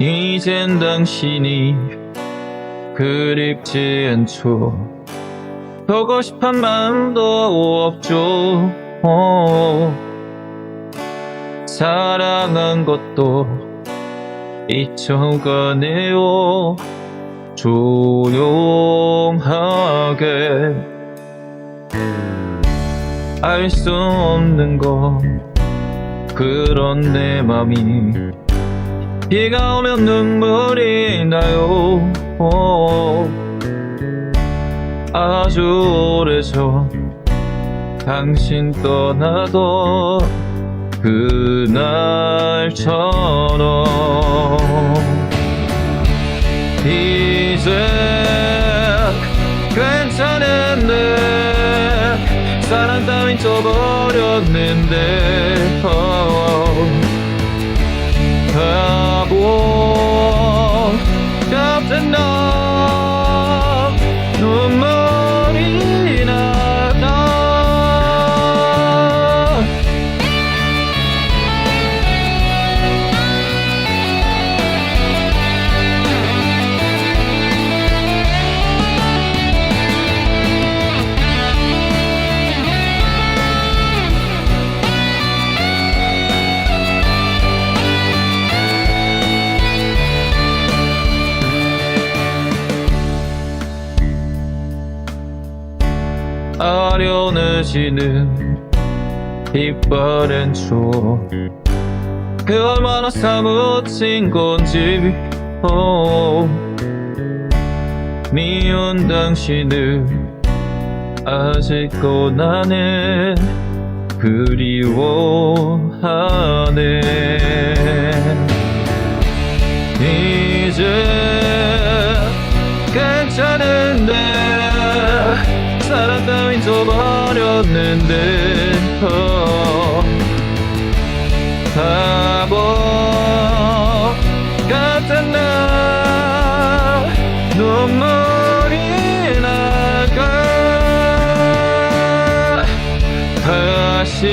이젠 당신이 그립지 않죠. 보고 싶은 마음도 없죠. 어. 사랑한 것도 잊혀가네요. 조용하게. 알 수 없는 거 그런 내 맘이 비가 오면 눈물이 나요 어. 아주 오래전 당신 떠나던 그날처럼 이제 괜찮은데 사랑 따윈 쪄버렸는데 어. 아련해지는 이빨엔 추억 그 얼마나 사무친 건지 어. 미운 당신을 아직도 나는 그리워하네 져버렸는데 어. 바보 같은 나 눈물이 나가 다시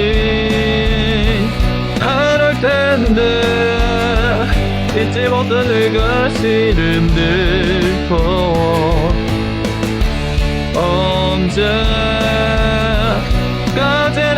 안올 텐데 잊지 못한 내가 싫은데 언제까지나